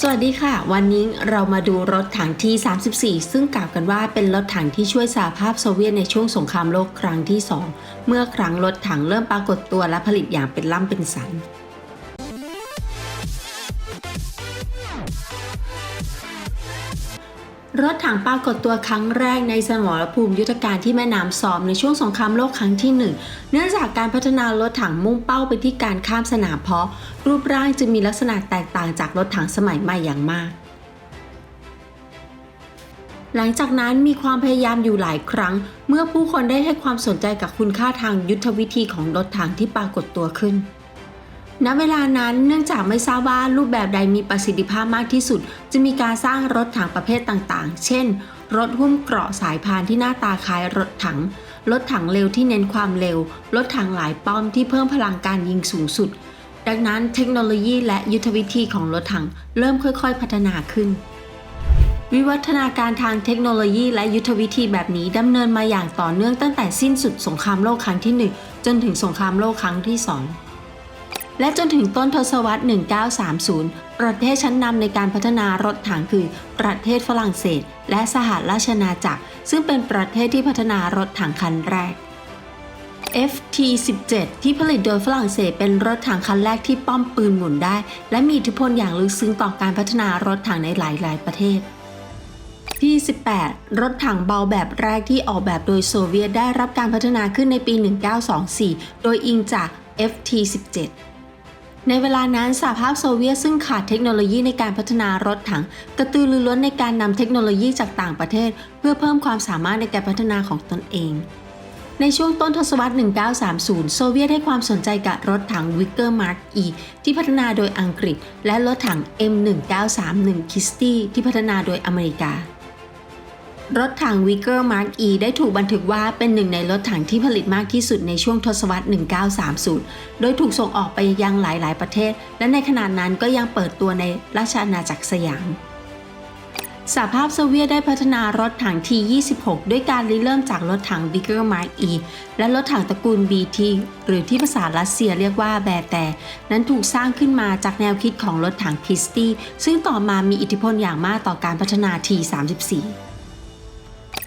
สวัสดีค่ะ วันนี้เรามาดูรถถังที่ 34 ซึ่งกล่าวกันว่าเป็นรถถังที่ช่วยสหภาพโซเวียตในช่วงสงครามโลกครั้งที่ 2 เมื่อครั้งรถถังเริ่มปรากฏตัวและผลิตอย่างเป็นล่ำเป็นสัน รถถังปรากฏตัวครั้งแรกในสมรภูมิยุทธการที่แม่น้ำซอมในช่วงสงครามโลกครั้งที่หนึ่งเนื่องจากการพัฒนารถถังมุ่งเป้าไปที่การข้ามสนามเพาะ รูปร่างจึงมีลักษณะแตกต่างจากรถถังสมัยใหม่อย่างมาก หลังจากนั้นมีความพยายามอยู่หลายครั้ง เมื่อผู้คนได้ให้ความสนใจกับคุณค่าทางยุทธวิธีของรถถังที่ปรากฏตัวขึ้น ณเวลานั้นเนื่องจากไม่ทราบว่ารูปแบบใดมีประสิทธิภาพมากที่สุด จะมีการสร้างรถถังประเภทต่างๆ เช่น รถหุ้มเกราะสายพานที่หน้าตาคล้ายรถถัง รถถังเร็วที่เน้นความเร็ว รถถังหลายป้อมที่เพิ่มพลังการยิงสูงสุด ดังนั้นเทคโนโลยีและยุทธวิธีของรถถังเริ่มค่อยๆ พัฒนาขึ้นวิวัฒนาการทางเทคโนโลยีและยุทธวิธีแบบนี้ดำเนินมาอย่างต่อเนื่องตั้งแต่สิ้นสุดสงครามโลกครั้งที่ 1 จนถึงสงครามโลกครั้งที่ 2 และจนถึงต้นทศวรรษ 1930 ประเทศชั้นนำในการพัฒนารถถังคือ ประเทศฝรั่งเศส และสหราชอาณาจักร ซึ่งเป็นประเทศที่พัฒนารถถังคันแรก FT-17 ที่ผลิตโดยฝรั่งเศสเป็นรถถังคันแรกที่ป้อมปืนหมุนได้ และมีอิทธิพลอย่างลึกซึ้งต่อการพัฒนารถถังในหลาย ๆ ประเทศที่ 18 รถถังเบาแบบแรกที่ออกแบบโดยโซเวียตได้รับการพัฒนาขึ้นในปี 1924 โดยอิงจาก FT-17 ในเวลานั้นสหภาพโซเวียตซึ่งขาดเทคโนโลยีในการพัฒนารถถัง กระตือรือร้นในการนำเทคโนโลยีจากต่างประเทศ เพื่อเพิ่มความสามารถในการพัฒนาของตนเอง ในช่วงต้นทศวรรษ 1930 โซเวียตให้ความสนใจกับรถถังวิกเกอร์มาร์กอีที่พัฒนาโดยอังกฤษ และรถถัง M1931 คิสตี้ที่พัฒนาโดยอเมริกา รถถังวิกเกอร์มาร์กอีได้ถูกบันทึกว่าเป็นหนึ่งในรถถังที่ผลิตมากที่สุดในช่วงทศวรรษ 1930 โดยถูกส่งออกไปยังหลาย ๆ ประเทศ และในขณะนั้นก็ยังเปิดตัวในราชอาณาจักรสยามสหภาพโซเวียตได้พัฒนารถถัง T-26 ด้วยการริเริ่มจากรถถัง v i g e r m a r k E และรถถังตระกูล BT หรือที่ภาษารัสเซียเรียกว่าแบแต่ นั้นถูกสร้างขึ้นมาจากแนวคิดของรถถังคิสตี้ ซึ่งต่อมามีอิทธิพลอย่างมากต่อการพัฒนา T-34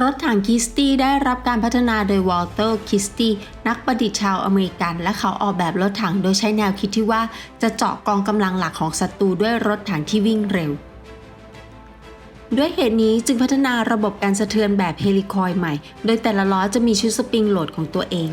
รถถังคิสตี้ได้รับการพัฒนาโดยวอลเตอร์คิสตี้นักประดิษฐ์ชาวอเมริกัน และเขาออกแบบรถถังโดยใช้แนวคิดที่ว่าจะเจาะกองกำลังหลักของศัตรูด้วยรถถังที่วิ่งเร็ว ด้วยเหตุนี้จึงพัฒนาระบบการสะเทือนแบบเฮลิคอยใหม่ โดยแต่ละล้อจะมีชุดสปริงโหลดของตัวเอง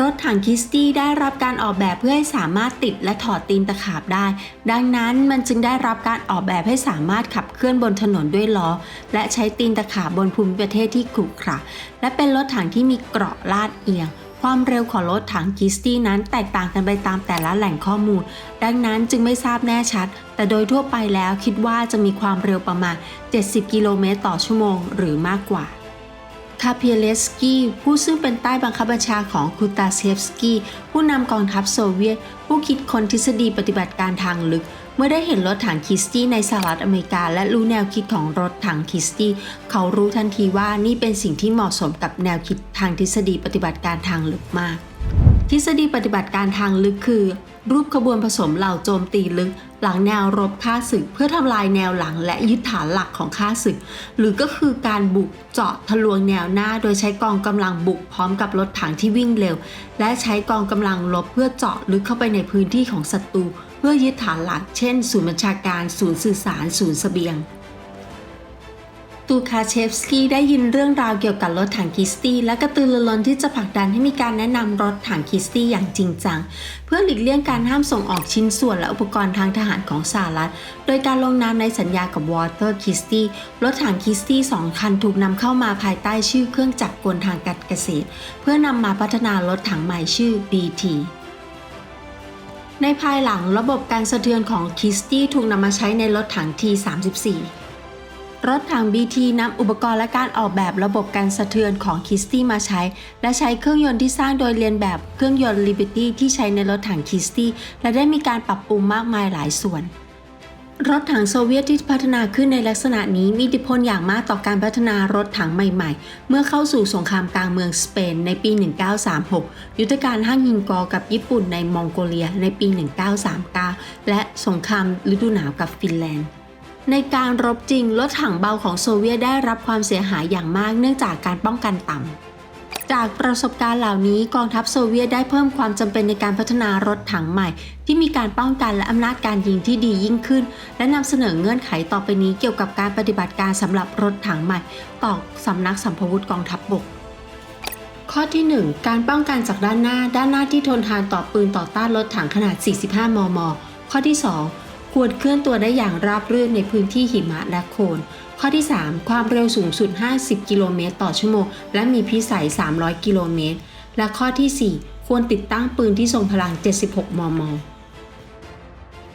รถถังคิสตี้ได้รับการออกแบบเพื่อให้สามารถติดและถอดตีนตะขาบได้ ดังนั้นมันจึงได้รับการออกแบบให้สามารถขับเคลื่อนบนถนนด้วยล้อ และใช้ตีนตะขาบบนภูมิประเทศที่ขรุขระและเป็นรถถังที่มีเกราะลาดเอียง ความเร็วของรถถังคิสตี้นั้นแตกต่างกันไปตามแต่ละแหล่งข้อมูล ดังนั้นจึงไม่ทราบแน่ชัด แต่โดยทั่วไปแล้วคิดว่าจะมีความเร็วประมาณ 70 กิโลเมตรต่อชั่วโมง หรือมากกว่าาเพียเลสกี้ผู้ซึ่งเป็นใต้บังคับบัญชาของคูตาเซฟสกี้ผู้นำกองทัพโซเวียต ผู้คิดค้นทฤษฎีปฏิบัติการทางลึก เมื่อได้เห็นรถถังคิสตี้ในสหรัฐอเมริกา และรู้แนวคิดของรถถังคิสตี้ เขารู้ทันทีว่านี่เป็นสิ่งที่เหมาะสมกับแนวคิดทางทฤษฎีปฏิบัติการทางลึกมาก ทฤษฎีปฏิบัติการทางลึกคือ รูปขบวนผสมเหล่าโจมตีลึก หลังแนวรบค่าศึก เพื่อทำลายแนวหลังและยึดฐานหลักของค่าศึก หรือก็คือการบุกเจาะทะลวงแนวหน้า โดยใช้กองกำลังบุกพร้อมกับรถถังที่วิ่งเร็ว และใช้กองกำลังลบเพื่อเจาะลึกเข้าไปในพื้นที่ของศัตรู เพื่อยึดฐานหลัก เช่น ศูนย์บัญชาการ ศูนย์สื่อสาร ศูนย์เสบียง ตูคาเชฟสกี้ได้ยินเรื่องราวเกี่ยวกับรถถังคิสตี้และกระตือรือร้นที่จะผลักดันให้มีการแนะนำรถถังคิสตี้อย่างจริงจัง เพื่อหลีกเลี่ยงการห้ามส่งออกชิ้นส่วนและอุปกรณ์ทางทหารของสหรัฐ โดยการลงนามในสัญญากับวอเตอร์คิสตี้รถถังคิสตี้สองคันถูกนำเข้ามาภายใต้ชื่อเครื่องจักรกลทางการเกษตร เพื่อนำมาพัฒนารถถังใหม่ชื่อ BT ในภายหลังระบบการสะเทือนของคิสตี้ถูกนำมาใช้ในรถถัง T34 รถถัง BT นำอุปกรณ์และการออกแบบระบบการสะเทือนของคิสตี้มาใช้ และใช้เครื่องยนต์ที่สร้างโดยเรียนแบบเครื่องยนต์ Liberty ที่ใช้ในรถถังคิสตี้และได้มีการปรับปรุงมากมายหลายส่วน รถถังโซเวียตที่พัฒนาขึ้นในลักษณะนี้มีอิทธิพลอย่างมากต่อการพัฒนารถถังใหม่ๆ เมื่อเข้าสู่สงครามกลางเมืองสเปนในปี 1936 ยุทธการห้างยิงกอกับญี่ปุ่นในมองโกเลียในปี 1939 และสงครามฤดูหนาวกับฟินแลนด์ ในการรบจริงรถถังเบาของโซเวียตได้รับความเสียหายอย่างมากเนื่องจากการป้องกันต่ำ จากประสบการณ์เหล่านี้กองทัพโซเวียตได้เพิ่มความจำเป็นในการพัฒนารถถังใหม่ ที่มีการป้องกันและอำนาจการยิงที่ดียิ่งขึ้น และนำเสนอเงื่อนไขต่อไปนี้เกี่ยวกับการปฏิบัติการสำหรับรถถังใหม่ ต่อสำนักสัมภวุธกองทัพบบกข้อที่ 1 การป้องกันจากด้านหน้า ด้านหน้าที่ทนทานต่อปืนต่อต้านรถถังขนาด 45 มม ข้อที่ 2 ควรเคลื่อนตัวได้อย่างราบรื่นในพื้นที่หิมะและโคลนข้อที่ 3 ความเร็วสูงสุด 50 กิโลเมตรต่อชั่วโมง และมีพิสัย 300 กิโลเมตร และข้อที่ 4 ควรติดตั้งปืนที่ทรงพลัง 76 มม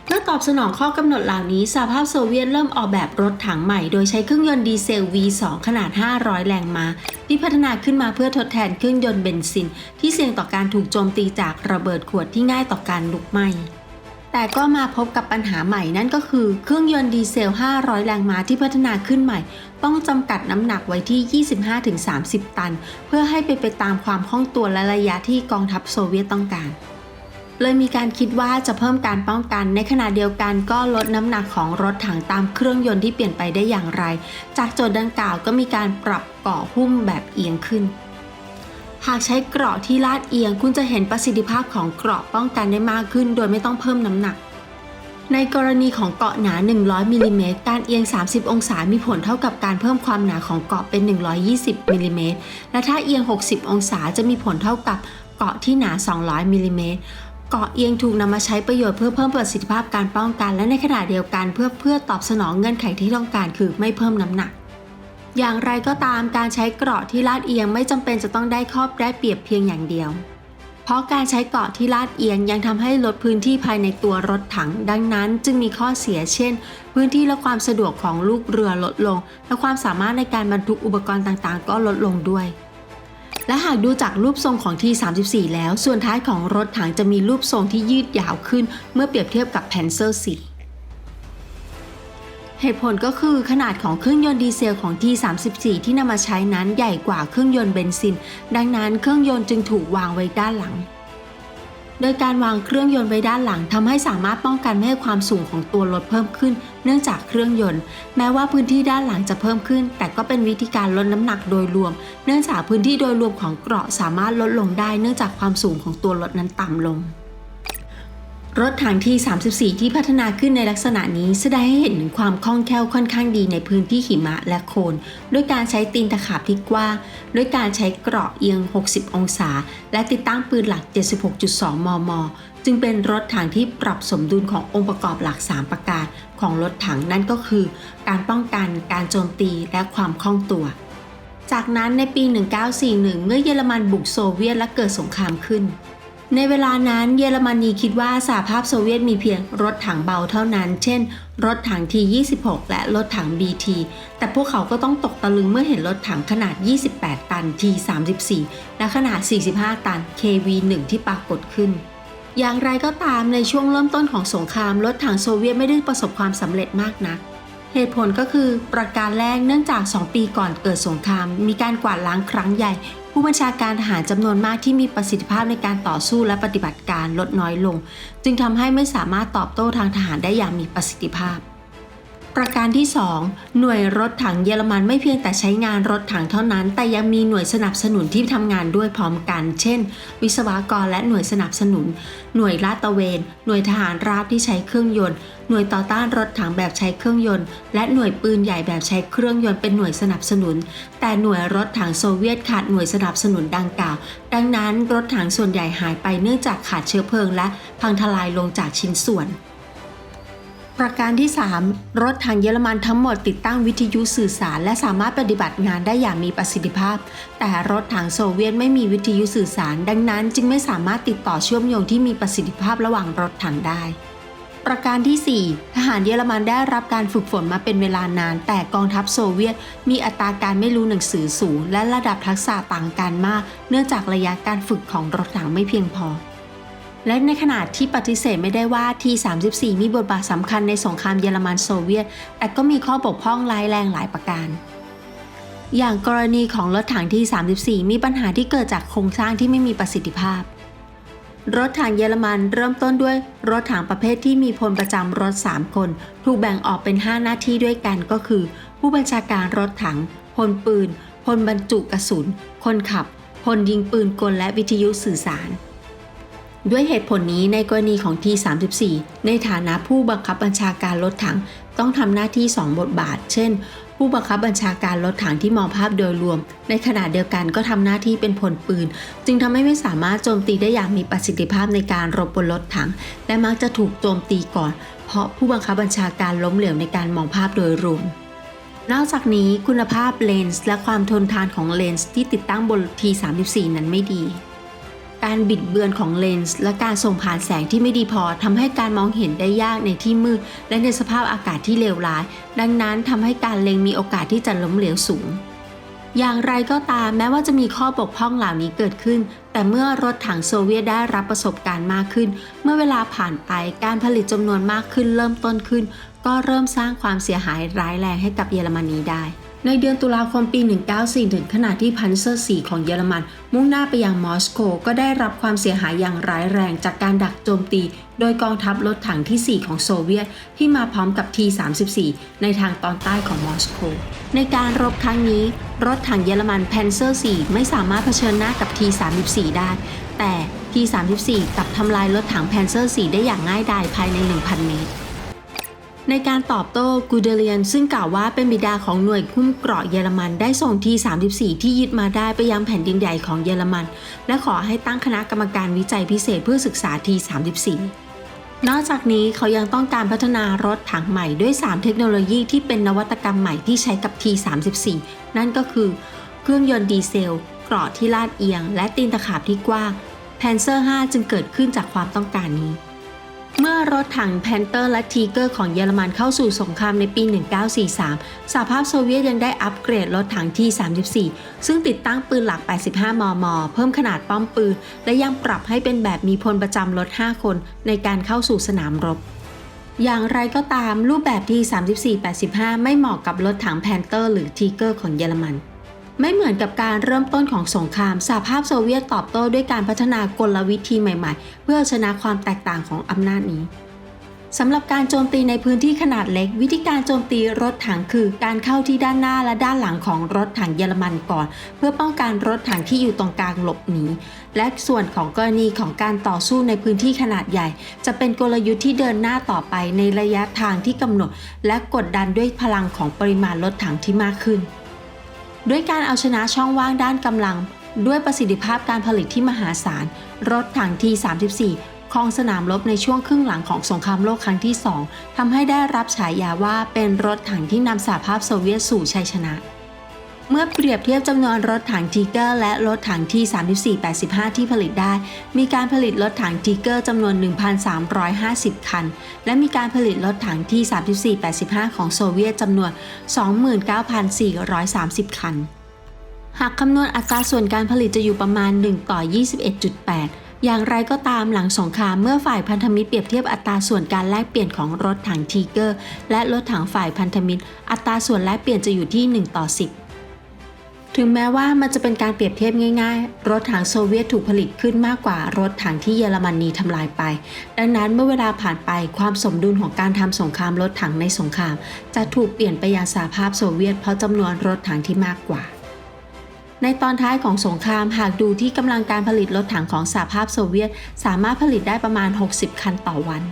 เพื่อตอบสนองข้อกำหนดเหล่านี้สหภาพโซเวียตเริ่มออกแบบรถถังใหม่ โดยใช้เครื่องยนต์ดีเซล V2 ขนาด 500 แรงม้าที่พัฒนาขึ้นมาเพื่อทดแทนเครื่องยนต์เบนซิน ที่เสี่ยงต่อการถูกโจมตีจากระเบิดขวดที่ง่ายต่อการลุกไหม้ แต่ก็มาพบกับปัญหาใหม่นั่นก็คือ เครื่องยนต์ดีเซล 500 แรงม้าที่พัฒนาขึ้นใหม่ ต้องจำกัดน้ำหนักไว้ที่ 25-30 ตัน เพื่อให้เป็นไปตามความคล่องตัวและระยะที่กองทัพโซเวียตต้องการ เลยมีการคิดว่าจะเพิ่มการป้องกันในขณะเดียวกันก็ลดน้ำหนักของรถถังตามเครื่องยนต์ที่เปลี่ยนไปได้อย่างไร จากโจทย์ดังกล่าวก็มีการปรับเกาะหุ้มแบบเอียงขึ้น หากใช้เกราะที่ลาดเอียง คุณจะเห็นประสิทธิภาพของเกราะป้องกันได้มากขึ้น โดยไม่ต้องเพิ่มน้ำหนัก ในกรณีของเกราะหนา 100มิลลิเมตรการเอียง 30 องศา มีผลเท่ากับการเพิ่มความหนาของเกราะเป็น 120มิลลิเมตรและถ้าเอียง 60 องศาจะมีผลเท่ากับเกราะที่หนา 200มิลลิเมตรเกาะเอียงถูกนำมาใช้ประโยชน์เพื่อเพิ่มประสิทธิภาพการป้องกัน และในขณะเดียวกันเพื่อเพื่อตอบสนองเงื่อนไขที่ต้องการคือไม่เพิ่มน้ำหนัก อย่างไรก็ตามการใช้เกราะที่ลาดเอียงไม่จำเป็นจะต้องได้ครอบได้เปรียบเพียงอย่างเดียว เพราะการใช้เกราะที่ลาดเอียงยังทำให้ลดพื้นที่ภายในตัวรถถัง ดังนั้นจึงมีข้อเสียเช่น พื้นที่และความสะดวกของลูกเรือลดลง และความสามารถในการบรรทุกอุปกรณ์ต่างๆ ก็ลดลงด้วย และหากดูจากรูปทรงของที34 แล้ว ส่วนท้ายของรถถังจะมีรูปทรงที่ยืดยาวขึ้น เมื่อเปรียบเทียบกับแพนเซอร์4 เหตุผลก็คือขนาดของเครื่องยนต์ดีเซลของที่34 ที่นำมาใช้นั้นใหญ่กว่าเครื่องยนต์เบนซิน ดังนั้นเครื่องยนต์จึงถูกวางไว้ด้านหลัง โดยการวางเครื่องยนต์ไว้ด้านหลังทำให้สามารถป้องกันไม่ให้ความสูงของตัวรถเพิ่มขึ้น เนื่องจากเครื่องยนต์ แม้ว่าพื้นที่ด้านหลังจะเพิ่มขึ้น แต่ก็เป็นวิธีการลดน้ำหนักโดยรวม เนื่องจากพื้นที่โดยรวมของเกราะสามารถลดลงได้ เนื่องจากความสูงของตัวรถนั้นต่ำลง รถถังที่ 34 ที่พัฒนาขึ้นในลักษณะนี้แสดงให้เห็นถึงความคล่องแคล่วค่อนข้างดีในพื้นที่หิมะและโคลนด้วยการใช้ตีนตะขาบที่กว้างด้วยการใช้เกราะเอียง 60 องศา และติดตั้งปืนหลัก 76.2 มม จึงเป็นรถถังที่ปรับสมดุลขององค์ประกอบหลัก 3 ประการของรถถังนั่นก็คือ การป้องกัน การโจมตีและความคล่องตัวจากนั้นในปี 1941 เมื่อเยอรมันบุกโซเวียตและเกิดสงครามขึ้น ในเวลานั้นเยอรมนีคิดว่าสหภาพโซเวียตมีเพียงรถถังเบาเท่านั้น เช่น รถถัง T26 และรถถัง BT แต่พวกเขาก็ต้องตกตะลึงเมื่อเห็นรถถังขนาด 28 ตัน T34 และขนาด 45 ตัน KV1 ที่ปรากฏขึ้น อย่างไรก็ตามในช่วงเริ่มต้นของสงคราม รถถังโซเวียตไม่ได้ประสบความสำเร็จมากนัก เหตุผลก็คือประการแรกเนื่องจาก 2 ปีก่อนเกิดสงคราม มีการกวาดล้างครั้งใหญ่ ผู้บัญชาการทหารจำนวนมากที่มีประสิทธิภาพในการต่อสู้และปฏิบัติการลดน้อยลง จึงทำให้ไม่สามารถตอบโต้ทางทหารได้อย่างมีประสิทธิภาพ ประการที่ 2 หน่วยรถถังเยอรมันไม่เพียงแต่ใช้งานรถถังเท่านั้น แต่ยังมีหน่วยสนับสนุนที่ทำงานด้วยพร้อมกัน เช่น วิศวกรและหน่วยสนับสนุน หน่วยลาดตระเวน หน่วยทหารราบที่ใช้เครื่องยนต์ หน่วยต่อต้านรถถังแบบใช้เครื่องยนต์ และหน่วยปืนใหญ่แบบใช้เครื่องยนต์เป็นหน่วยสนับสนุน แต่หน่วยรถถังโซเวียตขาดหน่วยสนับสนุนดังกล่าว ดังนั้นรถถังส่วนใหญ่หายไปเนื่องจากขาดเชื้อเพลิงและพังทลายลงจากชิ้นส่วน ประการที่ 3 รถถังเยอรมันทั้งหมดติดตั้งวิทยุสื่อสาร และสามารถปฏิบัติงานได้อย่างมีประสิทธิภาพ แต่รถถังโซเวียตไม่มีวิทยุสื่อสาร ดังนั้นจึงไม่สามารถติดต่อเชื่อมโยงที่มีประสิทธิภาพระหว่างรถถังได้ ประการที่ 4 ทหารเยอรมันได้รับการฝึกฝนมาเป็นเวลานาน แต่กองทัพโซเวียต มีอัตราการไม่รู้หนังสือสูง และระดับทักษะต่างกันมาก เนื่องจากระยะการฝึกของรถถังไม่เพียงพอ และในขณะที่ปฏิเสธไม่ได้ว่า T-34 มีบทบาทสำคัญในสงครามเยอรมันโซเวียต แต่ก็มีข้อบกพร่องร้ายแรงหลายประการ อย่างกรณีของรถถังที่ 34 มีปัญหาที่เกิดจากโครงสร้างที่ไม่มีประสิทธิภาพ รถถังเยอรมันเริ่มต้นด้วยรถถังประเภทที่มีพลประจำรถ 3 คน ถูกแบ่งออกเป็น 5 หน้าที่ด้วยกันก็คือ ผู้บัญชาการรถถัง พลปืน พลบรรจุกระสุน คนขับ พลยิงปืนกลและวิทยุสื่อสาร ด้วยเหตุผลนี้ในกรณีของ T34 ในฐานะผู้บังคับบัญชาการรถถังต้องทำหน้าที่ 2 บทบาท เช่น ผู้บังคับบัญชาการรถถังที่มองภาพโดยรวม ในขณะเดียวกันก็ทำหน้าที่เป็นพลปืน จึงทำให้ไม่สามารถโจมตีได้อย่างมีประสิทธิภาพในการรบบนรถถัง และมักจะถูกโจมตีก่อน เพราะผู้บังคับบัญชาการล้มเหลวในการมองภาพโดยรวมนอกจากนี้คุณภาพเลนส์และความทนทานของเลนส์ที่ติดตั้งบน T34 นั้นไม่ดี การบิดเบือนของเลนส์และการส่งผ่านแสงที่ไม่ดีพอทำให้การมองเห็นได้ยากในที่มืด และในสภาพอากาศที่เลวร้าย ดังนั้นทำให้การเล็งมีโอกาสที่จะล้มเหลวสูง อย่างไรก็ตามแม้ว่าจะมีข้อบกพร่องเหล่านี้เกิดขึ้น แต่เมื่อรถถังโซเวียตได้รับประสบการณ์มากขึ้น เมื่อเวลาผ่านไปการผลิตจำนวนมากขึ้นเริ่มต้นขึ้น ก็เริ่มสร้างความเสียหายร้ายแรงให้กับเยอรมนีได้ ในเดือนตุลาคมปี 1940ถึงขณะที่พันเซอร์4ของเยอรมัน มุ่งหน้าไปยังมอสโก ก็ได้รับความเสียหายอย่างร้ายแรงจากการดักโจมตี โดยกองทัพรถถังที่ 4 ของโซเวียต ที่มาพร้อมกับ T-34 ในทางตอนใต้ของมอสโก ในการรบครั้งนี้ รถถังเยอรมันแพนเซอร์4ไม่สามารถเผชิญหน้ากับ T-34 ได้ แต่ T-34 กลับทำลายรถถังแพนเซอร์4ได้อย่างง่ายดายภายใน 1,000 เมตร ในการตอบโต้กูเดเลียน ซึ่งกล่าวว่าเป็นบิดาของหน่วยคุ้มเกราะเยอรมันได้ส่งที 34 ที่ยึดมาได้ไปยังแผ่นดินใหญ่ของเยอรมัน และขอให้ตั้งคณะกรรมการวิจัยพิเศษเพื่อศึกษาที 34 นอกจากนี้เขายังต้องการพัฒนารถถังใหม่ด้วย 3 เทคโนโลยีที่เป็นนวัตกรรมใหม่ที่ใช้กับ T34 นั่นก็คือ เครื่องยนต์ดีเซล เกราะที่ลาดเอียง และตีนตะขาบที่กว้างแพนเซอร์ 5 จึงเกิดขึ้นจากความต้องการนี้ เมื่อรถถังแพนเตอร์และทีเกอร์ของเยอรมันเข้าสู่สงครามในปี 1943 สหภาพโซเวียตยังได้อัปเกรดรถถังที่ 34 ซึ่งติดตั้งปืนหลัก 85 มม เพิ่มขนาดป้อมปืน และยังปรับให้เป็นแบบมีพลประจำรถ 5 คนในการเข้าสู่สนามรบอย่างไรก็ตามรูปแบบที่ 34-85 ไม่เหมาะกับรถถังแพนเตอร์หรือทีเกอร์ของเยอรมัน ไม่เหมือนกับการเริ่มต้นของสงครามสหภาพโซเวียตตอบโต้ด้วยการพัฒนากลวิธีใหม่ๆ เพื่อชนะความแตกต่างของอำนาจนี้สำหรับการโจมตีในพื้นที่ขนาดเล็ก วิธีการโจมตีรถถังคือ การเข้าที่ด้านหน้าและด้านหลังของรถถังเยอรมันก่อน เพื่อป้องกันรถถังที่อยู่ตรงกลางหลบหนีและส่วนของกรณีของการต่อสู้ในพื้นที่ขนาดใหญ่ จะเป็นกลยุทธ์ที่เดินหน้าต่อไปในระยะทางที่กำหนด และกดดันด้วยพลังของปริมาณรถถังที่มากขึ้น ด้วยการเอาชนะช่องว่างด้านกำลัง ด้วยประสิทธิภาพการผลิตที่มหาศาล รถถังที 34 ครองสนามรบในช่วงครึ่งหลังของสงครามโลกครั้งที่ 2ทำให้ได้รับฉายาว่าเป็นรถถังที่นำสหภาพโซเวียตสู่ชัยชนะ เมื่อเปรียบเทียบจำนวนรถถังทีเกอร์และรถถังที่ 34-85 ที่ผลิตได้ มีการผลิตรถถังทีเกอร์จำนวน 1,350 คัน และมีการผลิตรถถังที่ 34-85 ของโซเวียตจำนวน 29,430 คัน หากคำนวณอัตราส่วนการผลิตจะอยู่ประมาณ 1 ต่อ 21.8อย่างไรก็ตามหลังสงครามเมื่อฝ่ายพันธมิตรเปรียบเทียบอัตราส่วนการแลกเปลี่ยนของรถถังทีเกอร์ และรถถังฝ่ายพันธมิตร อัตราส่วนแลกเปลี่ยนจะอยู่ที่ 1 ต่อ 10 ถึงแม้ว่ามันจะเป็นการเปรียบเทียบง่ายๆ รถถังโซเวียตถูกผลิตขึ้นมากกว่ารถถังที่เยอรมนีทำลายไป ดังนั้นเมื่อเวลาผ่านไปความสมดุลของการทำสงครามรถถังในสงคราม จะถูกเปลี่ยนไปยังสหภาพโซเวียตเพราะจำนวนรถถังที่มากกว่าในตอนท้ายของสงครามหากดูที่กำลังการผลิตรถถังของสหภาพโซเวียต สามารถผลิตได้ประมาณ 60 คันต่อวัน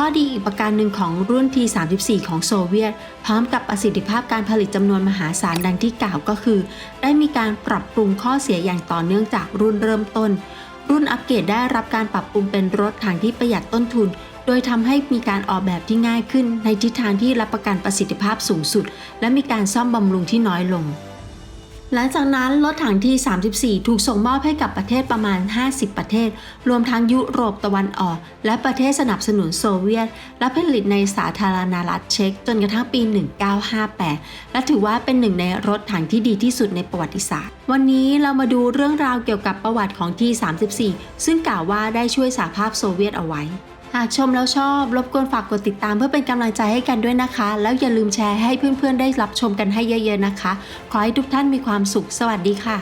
ข้อดีอีกประการหนึ่งของรุ่น T34 ของโซเวียต พร้อมกับประสิทธิภาพการผลิตจำนวนมหาศาลดังที่กล่าวก็คือ ได้มีการปรับปรุงข้อเสียอย่างต่อเนื่องจากรุ่นเริ่มต้น รุ่นอัปเกรดได้รับการปรับปรุงเป็นรถถังที่ประหยัดต้นทุน โดยทำให้มีการออกแบบที่ง่ายขึ้น ในทิศทางที่รับประกันประสิทธิภาพสูงสุด และมีการซ่อมบำรุงที่น้อยลง หลังจากนั้นรถถังที่ 34 ถูกส่งมอบให้กับประเทศประมาณ 50 ประเทศ รวมทั้งยุโรปตะวันออก และประเทศสนับสนุนโซเวียต และผลิตในสาธารณรัฐเช็กจนกระทั่งปี 1958 และถือว่าเป็นหนึ่งในรถถังที่ดีที่สุดในประวัติศาสตร์ วันนี้เรามาดูเรื่องราวเกี่ยวกับประวัติของที่ 34 ซึ่งกล่าวว่าได้ช่วยสหภาพโซเวียตเอาไว้ หากชมแล้วชอบ รบกวนฝากกดติดตามเพื่อเป็นกำลังใจให้กันด้วยนะคะ แล้วอย่าลืมแชร์ให้เพื่อนๆได้รับชมกันให้เยอะๆนะคะ ขอให้ทุกท่านมีความสุข สวัสดีค่ะ